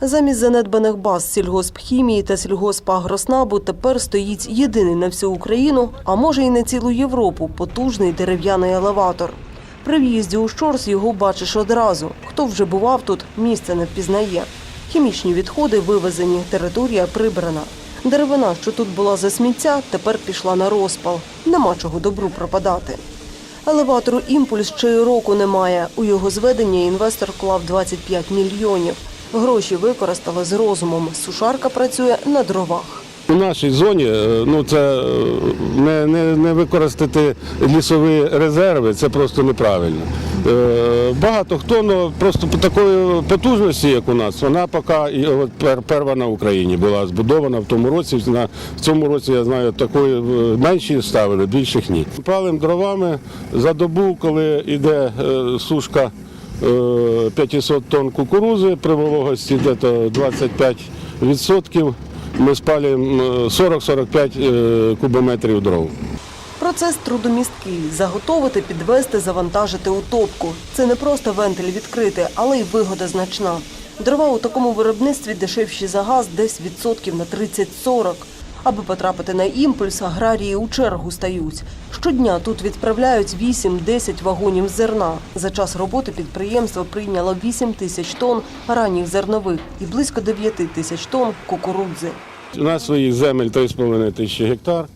Замість занедбаних баз сільгоспхімії та сільгоспагроснабу тепер стоїть єдиний на всю Україну, а може і на цілу Європу, потужний дерев'яний елеватор. При в'їзді у Щорс його бачиш одразу. Хто вже бував тут, місце не впізнає. Хімічні відходи вивезені, територія прибрана. Деревина, що тут була за сміття, тепер пішла на розпал. Нема чого добру пропадати. Елеватору імпульс ще й року немає. У його зведення інвестор вклав 25 мільйонів. Гроші використали з розумом. Сушарка працює на дровах. У нашій зоні е, ну це е, не, не, не використати лісові резерви, це просто неправильно. Е, Багато хто ну, просто по такої потужності, як у нас, вона поки і от пер, перша на Україні була збудована в тому році. На, в цьому році я знаю, такої менші ставили, більших ні. Палим дровами за добу, коли йде сушка 500 тонн кукурузи при вологості десь 25%. Ми спалюємо е, 40-45 е, кубометрів дров. Процес трудомісткий. Заготовити, підвести, завантажити у топку. Це не просто вентиль відкрити, але й вигода значна. Дрова у такому виробництві дешевші за газ десь відсотків на 30-40. Аби потрапити на імпульс, аграрії у чергу стають. Щодня тут відправляють 8-10 вагонів зерна. За час роботи підприємство прийняло 8 тисяч тонн ранніх зернових і близько 9 тисяч тонн кукурудзи. У нас своїх земель 3,5 тисячі гектар.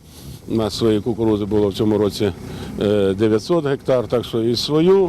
У нас своєї кукурузи було в цьому році е, 900 гектар, так що і свою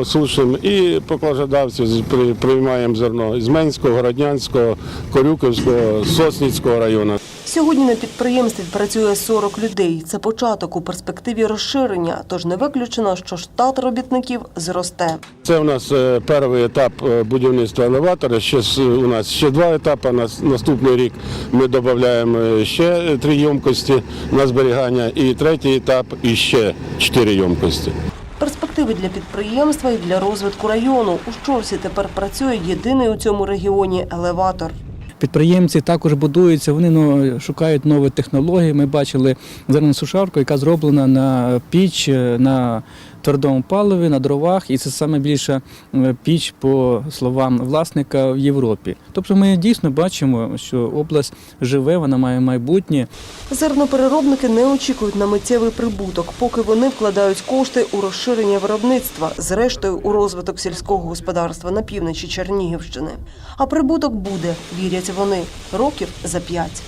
е, сушимо, і по кладодавцю з- при- приймаємо зерно з Менського, Городнянського, Корюківського, Сосницького району. Сьогодні на підприємстві працює 40 людей. Це початок у перспективі розширення, тож не виключено, що штат робітників зросте. Це у нас е, перший етап е, будівництва елеватора. Ще у нас ще два етапи. На наступний рік ми додаємо е, ще три ємкості на зберігання, і третій етап і ще чотири ємкості. Перспективи для підприємства і для розвитку району. У Щорсі тепер працює єдиний у цьому регіоні елеватор. Підприємці також будуються, вони ну, шукають нові технології. Ми бачили зерносушарку, яка зроблена на піч, е, на твердому паливі, на дровах, і це саме більша е, піч, по словам власника в Європі. Тобто ми дійсно бачимо, що область живе, вона має майбутнє. Зернопереробники не очікують на миттєвий прибуток, поки вони вкладають кошти у розширення виробництва, зрештою у розвиток сільського господарства на півночі Чернігівщини. А прибуток буде, вірять вони, років за п'ять.